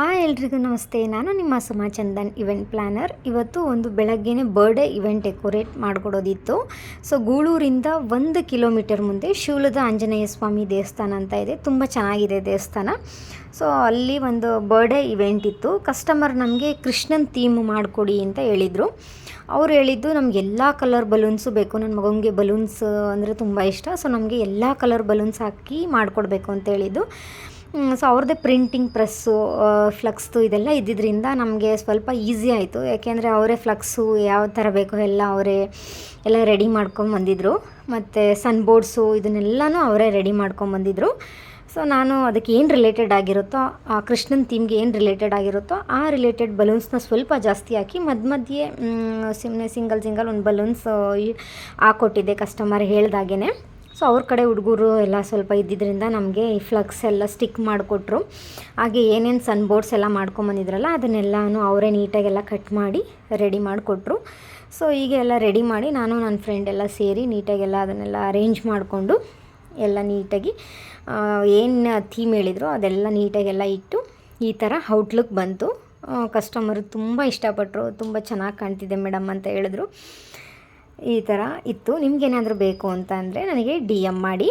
ಆ ಎಲ್ರಿಗೂ ನಮಸ್ತೆ. ನಾನು ನಿಮ್ಮ ಸುಮಾ ಚಂದನ್ ಇವೆಂಟ್ ಪ್ಲ್ಯಾನರ್ ಇವತ್ತು ಒಂದು ಬೆಳಗ್ಗೆನೇ ಬರ್ಡೇ ಇವೆಂಟ್ ಡೆಕೋರೇಟ್ ಮಾಡಿಕೊಡೋದಿತ್ತು. ಸೊ ಗೂಳೂರಿಂದ ಒಂದು ಕಿಲೋಮೀಟರ್ ಮುಂದೆ ಶಿವಲದ ಆಂಜನೇಯ ಸ್ವಾಮಿ ದೇವಸ್ಥಾನ ಅಂತ ಇದೆ. ತುಂಬ ಚೆನ್ನಾಗಿದೆ ದೇವಸ್ಥಾನ. ಸೊ ಅಲ್ಲಿ ಒಂದು ಬರ್ಡೇ ಇವೆಂಟ್ ಇತ್ತು. ಕಸ್ಟಮರ್ ನಮಗೆ ಕೃಷ್ಣನ್ ಥೀಮ್ ಮಾಡಿಕೊಡಿ ಅಂತ ಹೇಳಿದರು. ಅವ್ರು ಹೇಳಿದ್ದು, ನಮ್ಗೆ ಎಲ್ಲ ಕಲರ್ ಬಲೂನ್ಸು ಬೇಕು. ನನ್ನ ಮಗನಿಗೆ ಬಲೂನ್ಸ್ ಅಂದರೆ ತುಂಬ ಇಷ್ಟ. ಸೊ ನಮಗೆ ಎಲ್ಲ ಕಲರ್ ಬಲೂನ್ಸ್ ಹಾಕಿ ಮಾಡಿಕೊಡ್ಬೇಕು ಅಂತ ಹೇಳಿದ್ದು. ಸೊ ಅವ್ರದ್ದೇ ಪ್ರಿಂಟಿಂಗ್ ಪ್ರೆಸ್ಸು ಫ್ಲಕ್ಸ್ದು ಇದೆಲ್ಲ ಇದ್ದಿದ್ದರಿಂದ ನಮಗೆ ಸ್ವಲ್ಪ ಈಸಿ ಆಯಿತು. ಯಾಕೆಂದರೆ ಅವರೇ ಫ್ಲಕ್ಸು ಯಾವ ಥರ ಬೇಕೋ ಎಲ್ಲ ಅವರೇ ಎಲ್ಲ ರೆಡಿ ಮಾಡ್ಕೊಂಬಂದಿದ್ರು ಮತ್ತು ಸನ್ ಬೋರ್ಡ್ಸು ಇದನ್ನೆಲ್ಲನೂ ಅವರೇ ರೆಡಿ ಮಾಡ್ಕೊಂಬಂದಿದ್ರು ಸೊ ನಾನು ಅದಕ್ಕೆ ಏನು ರಿಲೇಟೆಡ್ ಆಗಿರುತ್ತೋ, ಆ ಕೃಷ್ಣನ್ ಥೀಮ್ಗೆ ಏನು ರಿಲೇಟೆಡ್ ಆಗಿರುತ್ತೋ ಆ ರಿಲೇಟೆಡ್ ಬಲೂನ್ಸ್ನ ಸ್ವಲ್ಪ ಜಾಸ್ತಿ ಹಾಕಿ ಮಧ್ಯ ಮಧ್ಯೆ ಸಿಮ್ನೆ ಸಿಂಗಲ್ ಸಿಂಗಲ್ ಒಂದು ಬಲೂನ್ಸ್ ಹಾಕೊಟ್ಟಿದ್ದೆ ಕಸ್ಟಮರ್ ಹೇಳ್ದಾಗೇ ಸೊ ಅವ್ರ ಕಡೆ ಹುಡುಗರು ಎಲ್ಲ ಸ್ವಲ್ಪ ಇದ್ದಿದ್ದರಿಂದ ನಮಗೆ ಈ ಫ್ಲಕ್ಸ್ ಎಲ್ಲ ಸ್ಟಿಕ್ ಮಾಡಿಕೊಟ್ರು. ಹಾಗೆ ಏನೇನು ಸನ್ ಬೋರ್ಡ್ಸ್ ಎಲ್ಲ ಮಾಡ್ಕೊಂಬಂದಿದ್ರಲ್ಲ ಅದನ್ನೆಲ್ಲನೂ ಅವರೇ ನೀಟಾಗೆಲ್ಲ ಕಟ್ ಮಾಡಿ ರೆಡಿ ಮಾಡಿಕೊಟ್ರು. ಸೊ ಹೀಗೆ ಎಲ್ಲ ರೆಡಿ ಮಾಡಿ ನಾನು ನನ್ನ ಫ್ರೆಂಡ್ ಎಲ್ಲ ಸೇರಿ ನೀಟಾಗೆಲ್ಲ ಅದನ್ನೆಲ್ಲ ಅರೇಂಜ್ ಮಾಡಿಕೊಂಡು ಎಲ್ಲ ನೀಟಾಗಿ ಏನು ಥೀಮ್ ಹೇಳಿದ್ರು ಅದೆಲ್ಲ ನೀಟಾಗೆಲ್ಲ ಇಟ್ಟು ಈ ಥರ ಔಟ್ಲುಕ್ ಬಂತು. ಕಸ್ಟಮರು ತುಂಬ ಇಷ್ಟಪಟ್ಟರು ತುಂಬ ಚೆನ್ನಾಗಿ ಕಾಣ್ತಿದೆ ಮೇಡಮ್ ಅಂತ ಹೇಳಿದ್ರು. ಈ ಥರ ಇತ್ತು. ನಿಮಗೇನಾದರೂ ಬೇಕು ಅಂತ ಅಂದರೆ ನನಗೆ ಡಿ ಎಂ ಮಾಡಿ.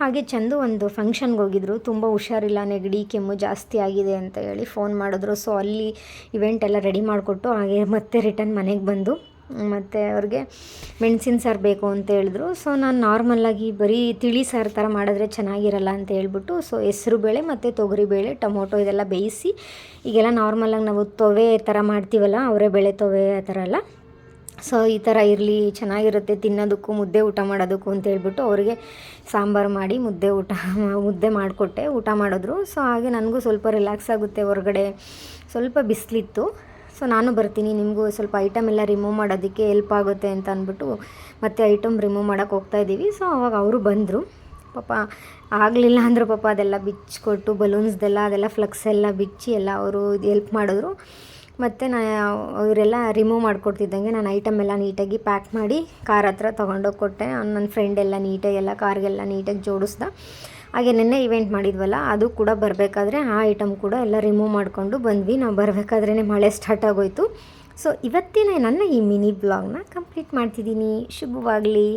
ಹಾಗೆ ಚಂದು ಒಂದು ಫಂಕ್ಷನ್ಗೆ ಹೋಗಿದ್ರು. ತುಂಬ ಹುಷಾರಿಲ್ಲ, ನೆಗಡಿ, ಕೆಮ್ಮು ಜಾಸ್ತಿ ಆಗಿದೆ ಅಂತ ಹೇಳಿ ಫೋನ್ ಮಾಡಿದ್ರು. ಸೊ ಅಲ್ಲಿ ಇವೆಂಟ್ ಎಲ್ಲ ರೆಡಿ ಮಾಡಿಕೊಟ್ಟು ಹಾಗೆ ಮತ್ತೆ ರಿಟರ್ನ್ ಮನೆಗೆ ಬಂದು, ಮತ್ತು ಅವ್ರಿಗೆ ಮೆಣಸಿನ ಸಾರು ಬೇಕು ಅಂತ ಹೇಳಿದ್ರು. ಸೊ ನಾನು ನಾರ್ಮಲ್ಲಾಗಿ ಬರೀ ತಿಳಿ ಸಾರು ಥರ ಮಾಡಿದ್ರೆ ಚೆನ್ನಾಗಿರಲ್ಲ ಅಂತ ಹೇಳ್ಬಿಟ್ಟು ಸೊ ಹೆಸರು ಬೇಳೆ ಮತ್ತು ತೊಗರಿಬೇಳೆ ಟೊಮೊಟೊ ಇದೆಲ್ಲ ಬೇಯಿಸಿ, ಈಗೆಲ್ಲ ನಾರ್ಮಲ್ಲಾಗಿ ನಾವು ತೊವೆ ಥರ ಮಾಡ್ತೀವಲ್ಲ, ಅವರೇ ಬೇಳೆ ತೊವೆ ಆ ಥರ ಎಲ್ಲ ಸೊ, ಈ ಥರ ಇರಲಿ, ಚೆನ್ನಾಗಿರುತ್ತೆ, ತಿನ್ನೋದಕ್ಕೂ, ಮುದ್ದೆ ಊಟ ಮಾಡೋದಕ್ಕೂ ಅಂತ ಹೇಳ್ಬಿಟ್ಟು ಅವರಿಗೆ ಸಾಂಬಾರು ಮಾಡಿ ಮುದ್ದೆ ಊಟ ಮುದ್ದೆ ಮಾಡಿಕೊಟ್ಟೆ, ಊಟ ಮಾಡಿದ್ರು. ಸೊ, ಹಾಗೆ ನನಗೂ ಸ್ವಲ್ಪ ರಿಲ್ಯಾಕ್ಸ್ ಆಗುತ್ತೆ ಹೊರಗಡೆ. ಸ್ವಲ್ಪ ಬಿಸಿಲಿತ್ತು. ಸೊ, ನಾನು ಬರ್ತೀನಿ, ನಿಮಗೂ ಸ್ವಲ್ಪ ಐಟಮ್ ಎಲ್ಲ ರಿಮೂವ್ ಮಾಡೋದಕ್ಕೆ ಹೆಲ್ಪ್ ಆಗುತ್ತೆ ಅಂತ ಅಂದ್ಬಿಟ್ಟು ಮತ್ತೆ ಐಟಮ್ ರಿಮೂವ್ ಮಾಡೋಕ್ಕೆ ಹೋಗ್ತಾ ಇದ್ದೀವಿ. ಸೊ, ಅವಾಗ ಅವರು ಬಂದರು. ಪಾಪ, ಆಗಲಿಲ್ಲ ಅಂದರು ಪಾಪ ಅದೆಲ್ಲ ಬಿಚ್ಚಿಕೊಟ್ಟು ಬಲೂನ್ಸ್ದೆಲ್ಲ ಅದೆಲ್ಲ ಫ್ಲಕ್ಸ್ ಎಲ್ಲ ಬಿಚ್ಚಿ ಎಲ್ಲ ಅವರು ಹೆಲ್ಪ್ ಮಾಡಿದ್ರು. ಮತ್ತು ನಾ ಅವರೆಲ್ಲ ರಿಮೂವ್ ಮಾಡಿಕೊಡ್ತಿದ್ದಂಗೆ ನಾನು ಐಟಮ್ ಎಲ್ಲ ನೀಟಾಗಿ ಪ್ಯಾಕ್ ಮಾಡಿ ಕಾರ್ ಹತ್ರ ತೊಗೊಂಡೋಗಿ ಕೊಟ್ಟೆ. ನನ್ನ ಫ್ರೆಂಡ್ ಎಲ್ಲ ನೀಟಾಗಿ ಎಲ್ಲ ಕಾರ್ಗೆಲ್ಲ ನೀಟಾಗಿ ಜೋಡಿಸ್ದ. ಹಾಗೆ ನಿನ್ನೆ ಇವೆಂಟ್ ಮಾಡಿದ್ವಲ್ಲ, ಅದು ಕೂಡ ಬರಬೇಕಾದ್ರೆ ಆ ಐಟಮ್ ಕೂಡ ಎಲ್ಲ ರಿಮೂವ್ ಮಾಡಿಕೊಂಡು ಬಂದ್ವಿ. ನಾವು ಬರಬೇಕಾದ್ರೇ ಮಳೆ ಸ್ಟಾರ್ಟ್ ಆಗೋಯ್ತು. ಸೊ ಇವತ್ತಿನ ನನ್ನ ಈ ಮಿನಿ ಬ್ಲಾಗ್ನ ಕಂಪ್ಲೀಟ್ ಮಾಡ್ತಿದ್ದೀನಿ. ಶುಭವಾಗಲಿ.